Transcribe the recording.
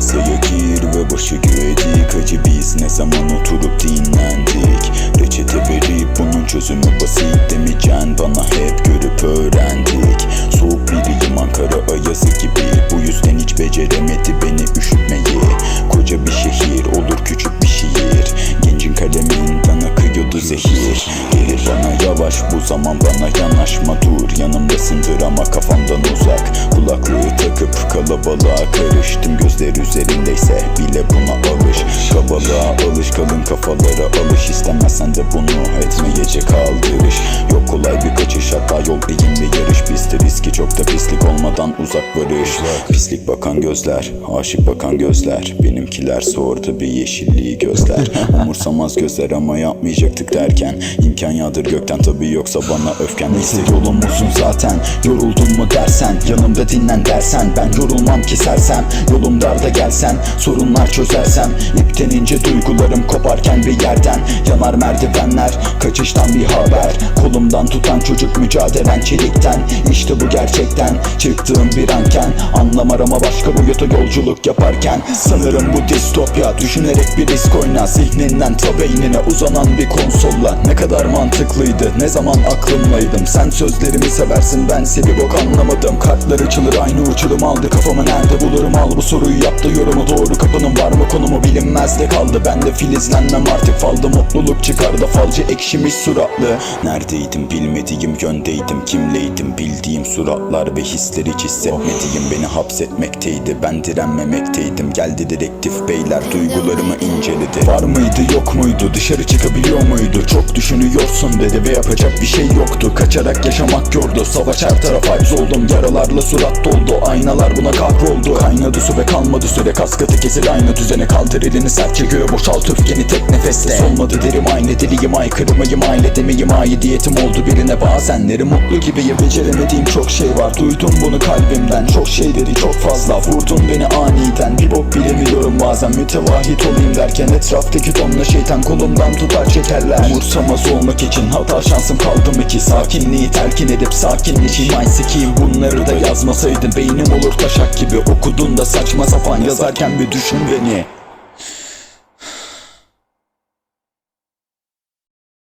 şehir ve başı göğe dik Acı biz ne zaman oturup dinlendik? Reçete verip bunun çözümü basit demeyeceksin. Bana hep görüp öğrendik. Soğuk biriyim Ankara ayazı gibi. Bu yüzden hiç beceremedi beni üşütmeyi. Koca bir şehir olur küçük bir şehir Gencin kaleminden akıyordu zehir. Gelir bana yavaş bu zaman bana yanaşma. Dur Yanımdasındır ama kafamdan uzak. Kulaklığı takıp kalabalığa karıştım Gözler üzerindeyse bile buna alış. Kabalığa alış kalın kafalara alış. İstemezsen de bunu etmeyecek kaldırış. Yok kolay bir kaçış hatta yol eğimli yarış. Bizde riski çok da pislik olmadan uzak varış. Pislik bakan gözler, aşık bakan gözler. Benimkiler sordu bir yeşilliği gözler. Umursamaz gözler ama yapmayacaktık derken. İmkan yağdır gökten tabi yoksa bana öfken. Neyse yolum uzun zaten. Yoruldun mu dersen Yanımda dinlen dersen. Ben yorulmam ki sersem. Yolum darda gelsen sorunlar çözersem. İpten ince duygularım koparken bir yerden Yanar merdivenler. Kaçıştan bir haber Kolumdan tutan çocuk mücadelen çelikten. İşte bu gerçekten çıktığım bir anken. Anlam arama başka boyuta yolculuk yaparken. Sanırım bu distopya düşünerek bir risk oyna. Zihninden ta beynine uzanan bir konsolla. Ne kadar mantıklıydı ne zaman aklımlaydım? Sen sözlerimi seversin. Bense bir bok anlamadım. Kartlar açılır aynı uçurum aldı. Kafamı nerede bulurum? Al bu soruyu yaptı yorumu doğru kapının var mı? Konumu bilinmez de kaldı. Ben de filizlenmem artık. Falda mutluluk çıkar da falcı ekşimiş suratlı. Neredeydim? Bilmediğim yöndeydim. Kimleydim? Bildiğim suratlar ve hisler hiç hissetmediğim beni hapsetmekteydi. Ben direnmemekteydim. Geldi dedektif beyler. Duygularımı inceledi. Var mıydı? Yok muydu? Dışarı çıkabiliyor muydu? Çok düşünüyorsun dedi ve yapacak bir şey yoktu. Kaçarak yaşamak yordu. Savaş her tarafa hapz oldum. Yaralarla surat doldu. Aynalar buna kahroldu. Kaynadı su ve kalmadı süre. Kaskatı kesil aynı düzene. Kaldır elini sertçe göğe boşalt öfkeni tek nefeste. Solmadı derim aynı diliyim aykırımayım. Aile demeyim aidiyetim oldu birine. Bazenleri mutlu gibiyim. Beceremediğim çok şey var. Duydum bunu kalbimden. Çok şeyleri çok fazla. Vurdun beni aniden bilemiyorum bazen Mütevahit olayım derken etraftaki tonla şeytan kolumdan tutar çekerler. Umursamaz olmak için hata şansım kaldı mı ki? Sakinliği telkin edip sakinleşeyim. Ay sikiyim Bunları da yazmasaydım beynim olur taşak gibi. Okudun da saçma sapan yazarken bir düşün beni